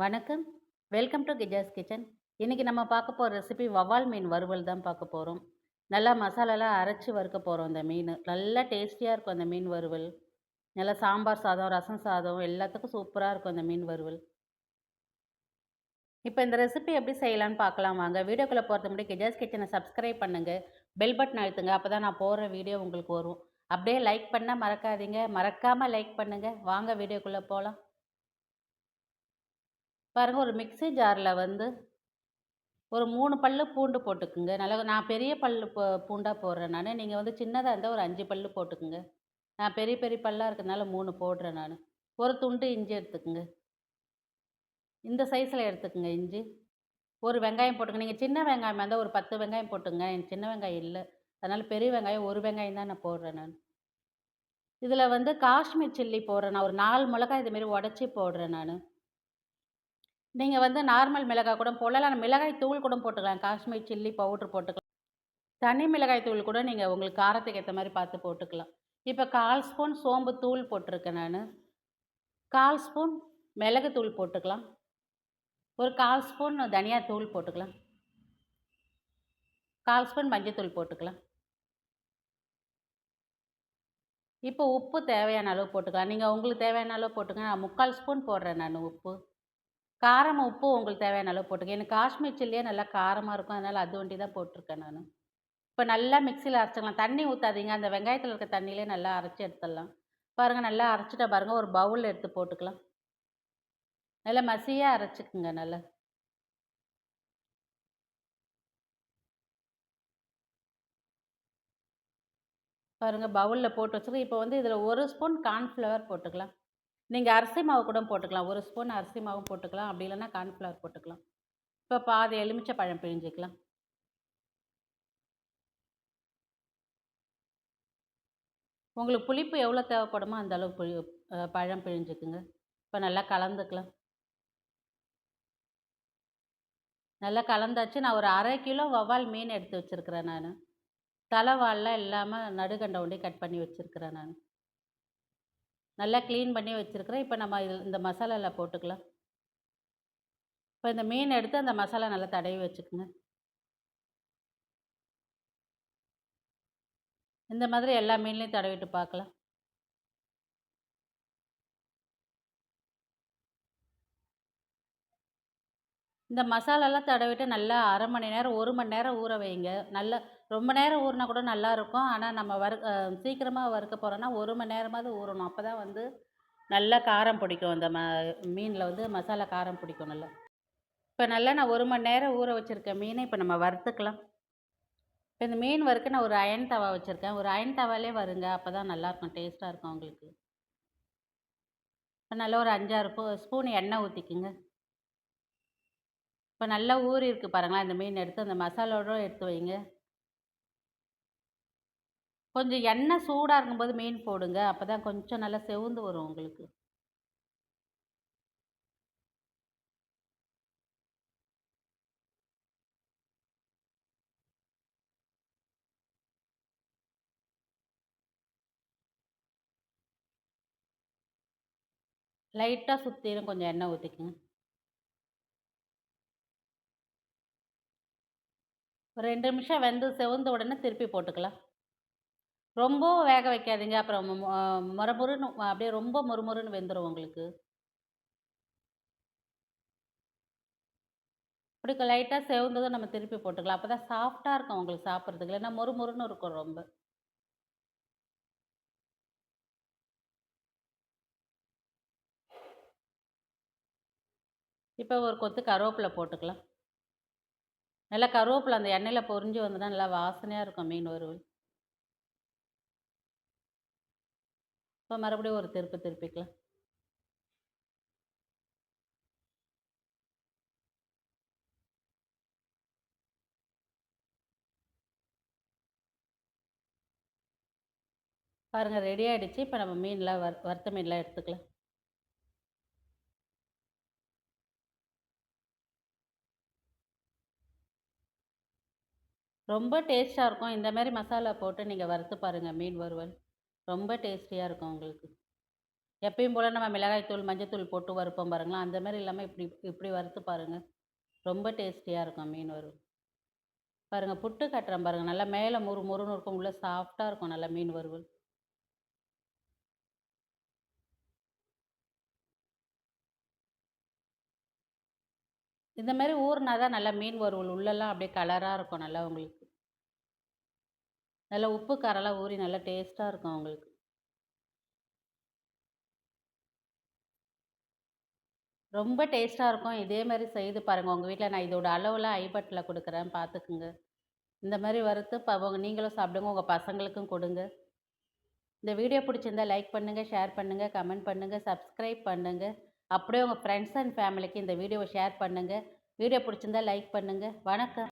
வணக்கம். Welcome to கிஜாஸ் kitchen இன்றைக்கி நம்ம பார்க்க போகிற ரெசிபி வவால் மீன் வறுவல் தான் பார்க்க போகிறோம் நல்லா மசாலாலாம் அரைச்சி வறுக்க போகிறோம் அந்த மீன். நல்லா டேஸ்டியாக இருக்கும் அந்த மீன் வறுவல். நல்லா சாம்பார் சாதம் ரசம் சாதம் எல்லாத்துக்கும் சூப்பராக இருக்கும் அந்த மீன் வறுவல். இப்போ இந்த ரெசிபி எப்படி செய்யலான்னு பார்க்கலாம் வாங்க. வீடியோக்குள்ளே போகிறது முன்னாடி கிஜாஸ் கிச்சனை சப்ஸ்கிரைப் பண்ணுங்கள் பெல் பட்டன் அழுத்துங்க. அப்போ தான் நான் போடுற வீடியோ உங்களுக்கு வரும். அப்படியே லைக் பண்ணால் மறக்காதீங்க. மறக்காமல் லைக் பண்ணுங்கள் வாங்க வீடியோக்குள்ளே போகலாம் பாருங்கள் ஒரு மிக்ஸி ஜாரில் வந்து ஒரு மூணு பல் பூண்டு போட்டுக்குங்க. நல்லா நான் பெரிய பல் பூண்டாக போடுறேன் நான். நீங்கள் வந்து சின்னதாக இருந்தால் ஒரு அஞ்சு பல் போட்டுக்குங்க. நான் பெரிய பெரிய பல்லாக இருக்கிறதுனால மூணு போடுறேன் நான். ஒரு துண்டு இஞ்சி எடுத்துக்குங்க. இந்த சைஸில் எடுத்துக்குங்க இஞ்சி. ஒரு வெங்காயம் போட்டுங்க நீங்கள் சின்ன வெங்காயம் இருந்தால் ஒரு பத்து வெங்காயம் போட்டுங்க எனக்கு சின்ன வெங்காயம் இல்லை. அதனால் பெரிய வெங்காயம் ஒரு வெங்காயம் தான் நான் போடுறேன் நான். இதில் வந்து காஷ்மீர் சில்லி போடுறேன் நான். ஒரு நாலு மிளகாய் இதுமாரி உடச்சி போடுறேன் நான். நீங்கள் வந்து நார்மல் மிளகாய் கூட போடலாம். மிளகாய் தூள் கூட போட்டுக்கலாம். காஷ்மீர் சில்லி பவுட்ரு போட்டுக்கலாம். தனி மிளகாய் தூள் கூட நீங்கள் உங்களுக்கு காரத்துக்கு ஏற்ற மாதிரி பார்த்து போட்டுக்கலாம். இப்போ கால் ஸ்பூன் சோம்பு தூள் போட்டிருக்கேன் நான். கால் ஸ்பூன் மிளகு தூள் போட்டுக்கலாம். ஒரு கால் ஸ்பூன் தனியா தூள் போட்டுக்கலாம். கால் ஸ்பூன் மஞ்சத்தூள் போட்டுக்கலாம். இப்போ உப்பு தேவையான அளவு போட்டுக்கலாம். நீங்கள் உங்களுக்கு தேவையான அளவு போட்டுக்கலாம். நான் முக்கால் ஸ்பூன் போடுறேன் நான் உப்பு. காரம் உப்பு உங்களுக்கு தேவையான அளவு போட்டுக்க. எனக்கு காஷ்மீர் சில்லியே நல்லா காரமாக இருக்கும். அதனால் அது வண்டி தான் போட்டிருக்கேன் நான். இப்போ நல்லா மிக்சியில் அரைச்சிக்கலாம். தண்ணி ஊற்றாதீங்க அந்த வெங்காயத்தில் இருக்க தண்ணியிலே நல்லா அரைச்சி எடுத்துடலாம். பாருங்கள் நல்லா அரைச்சிட்டா பாருங்கள் ஒரு பவுலில் எடுத்து போட்டுக்கலாம். நல்லா மசியாக அரைச்சிக்குங்க நல்லா. பாருங்கள் பவுலில் போட்டு வச்சுருக்கேன். இப்போ வந்து இதில் ஒரு ஸ்பூன் கார்ன்ஃப்ளவர் போட்டுக்கலாம். நீங்கள் அரிசி மாவு கூட போட்டுக்கலாம். ஒரு ஸ்பூன் அரிசி மாவும் போட்டுக்கலாம். அப்படி இல்லைன்னா கார்ன்ஃப்ளவர் போட்டுக்கலாம். இப்போ பாதி எலுமிச்சை பழம் பிழிஞ்சிக்கலாம். உங்களுக்கு புளிப்பு எவ்வளோ தேவைப்படுமோ அந்த அளவு புளி பழம் பிழிஞ்சுக்குங்க. இப்போ நல்லா கலந்துக்கலாம். நல்லா கலந்தாச்சு. நான் ஒரு அரை கிலோ வவ்வால் மீன் எடுத்து வச்சுருக்கிறேன் நான். தலைவால்லாம் இல்லாமல் நடுகண்டை ஒண்டி கட் பண்ணி வச்சுருக்கிறேன் நான். நல்லா க்ளீன் பண்ணி வச்சுருக்கிறேன். இப்போ நம்ம இந்த மசாலாவில் போட்டுக்கலாம். இப்போ இந்த மீன் எடுத்து அந்த மசாலா நல்லா தடவி வச்சுக்கோங்க. இந்த மாதிரி எல்லா மீன்லேயும் தடவிட்டு பார்க்கலாம். இந்த மசாலாலாம் தடவிட்டு நல்லா அரை மணி நேரம் ஒரு மணி நேரம் ஊற வைங்க. நல்லா ரொம்ப நேரம் ஊறினா கூட நல்லாயிருக்கும். ஆனால் நம்ம வறு சீக்கிரமாக வறுக்க போகிறோன்னா ஒரு மணி நேரமாவது ஊறணும். அப்போ தான் வந்து நல்லா காரம் பிடிக்கும். அந்த ம மீனில் வந்து மசாலா காரம் பிடிக்கும் நல்லா. இப்போ நல்லா நான் ஒரு மணி நேரம் ஊற வச்சுருக்கேன் மீனை இப்போ நம்ம வறுத்துக்கலாம். இப்போ இந்த மீன் வறுக்க நான் ஒரு அயன் தவா வச்சுருக்கேன். ஒரு அயன் தவாலே வருங்க. அப்போ தான் நல்லாயிருக்கும். டேஸ்ட்டாக இருக்கும் உங்களுக்கு இப்போ நல்லா ஒரு அஞ்சாறு ஸ்பூன் எண்ணெய் ஊற்றிக்குங்க இப்போ நல்லா ஊறி இருக்குது பாருங்களேன். இந்த மீன் எடுத்து அந்த மசாலோட எடுத்து வைங்க. கொஞ்சம் எண்ணெய் சூடாக இருக்கும்போது மீன் போடுங்க. அப்போ தான் கொஞ்சம் நல்லா செவுந்து வரும் உங்களுக்கு. லைட்டாக சுற்றிலும் கொஞ்சம் எண்ணெய் ஊற்றிக்குங்க ஒரு ரெண்டு நிமிஷம் வெந்து செவந்த உடனே திருப்பி போட்டுக்கலாம். ரொம்பவும் வேக வைக்காதீங்க. அப்புறம் மொரமொருன்னு அப்படியே ரொம்ப மொறுமொறுன்னு வெந்துடும் உங்களுக்கு. அப்படி லைட்டாக செவந்ததும் நம்ம திருப்பி போட்டுக்கலாம். அப்போ தான் சாஃப்டாக இருக்கும் உங்களுக்கு சாப்பிட்றதுக்கு. இல்லைன்னா மொறுமொறுன்னு இருக்கும் ரொம்ப. இப்போ ஒரு கொத்து கருவேப்பிலை போட்டுக்கலாம். நல்லா கருவேப்பிலை அந்த எண்ணெயில் பொரிஞ்சு வந்துன்னா நல்லா வாசனையாக இருக்கும் மீன் வறுவல். இப்போ மறுபடியும் ஒரு திருப்பு திருப்பிக்கலாம். பாருங்கள் ரெடி ஆகிடுச்சு இப்போ நம்ம மீன்லாம் வறு வறுத்த மீன்லாம் எடுத்துக்கலாம். ரொம்ப டேஸ்ட்டாக இருக்கும். இந்த மாதிரி மசாலா போட்டு நீங்கள் வறுத்து பாருங்கள் மீன் வறுவல். ரொம்ப டேஸ்டியாக இருக்கும் உங்களுக்கு. எப்பயும் போல் நம்ம மிளகாய்த்தூள் மஞ்சத்தூள் போட்டு வறுப்போம் பாருங்களேன். அந்த மாதிரி இல்லாமல் இப்படி இப்படி வறுத்து பாருங்கள் ரொம்ப டேஸ்டியாக இருக்கும் மீன் வறுவல். பாருங்கள் புட்டு கட்டுறேன் பாருங்கள் நல்லா மேலே முறு முறுன்னு இருக்கும். உள்ளே சாஃப்டாக இருக்கும் நல்லா மீன் வறுவல். இந்த மாதிரி ஊறினா தான் நல்லா மீன் வறுவல். உள்ளெல்லாம் அப்படியே கலராக இருக்கும் நல்லா உங்களுக்கு. நல்லா உப்பு காரெல்லாம் ஊறி நல்லா டேஸ்ட்டாக இருக்கும் உங்களுக்கு ரொம்ப டேஸ்ட்டாக இருக்கும். இதே மாதிரி செய்து பாருங்கள் உங்கள் வீட்டில் நான் இதோட அளவுலாம் ஐபட்டில் கொடுக்குறேன். பார்த்துக்குங்க இந்த மாதிரி வறுத்து ப நீங்களும் சாப்பிடுங்க. உங்கள் பசங்களுக்கும் கொடுங்க. இந்த வீடியோ பிடிச்சிருந்தா லைக் பண்ணுங்கள் ஷேர் பண்ணுங்கள் கமெண்ட் பண்ணுங்கள் சப்ஸ்கிரைப் பண்ணுங்கள் அப்படியே உங்கள் ஃப்ரெண்ட்ஸ் அண்ட் ஃபேமிலிக்கு இந்த வீடியோவை ஷேர் பண்ணுங்கள் வீடியோ பிடிச்சிருந்தா லைக் பண்ணுங்கள் வணக்கம்.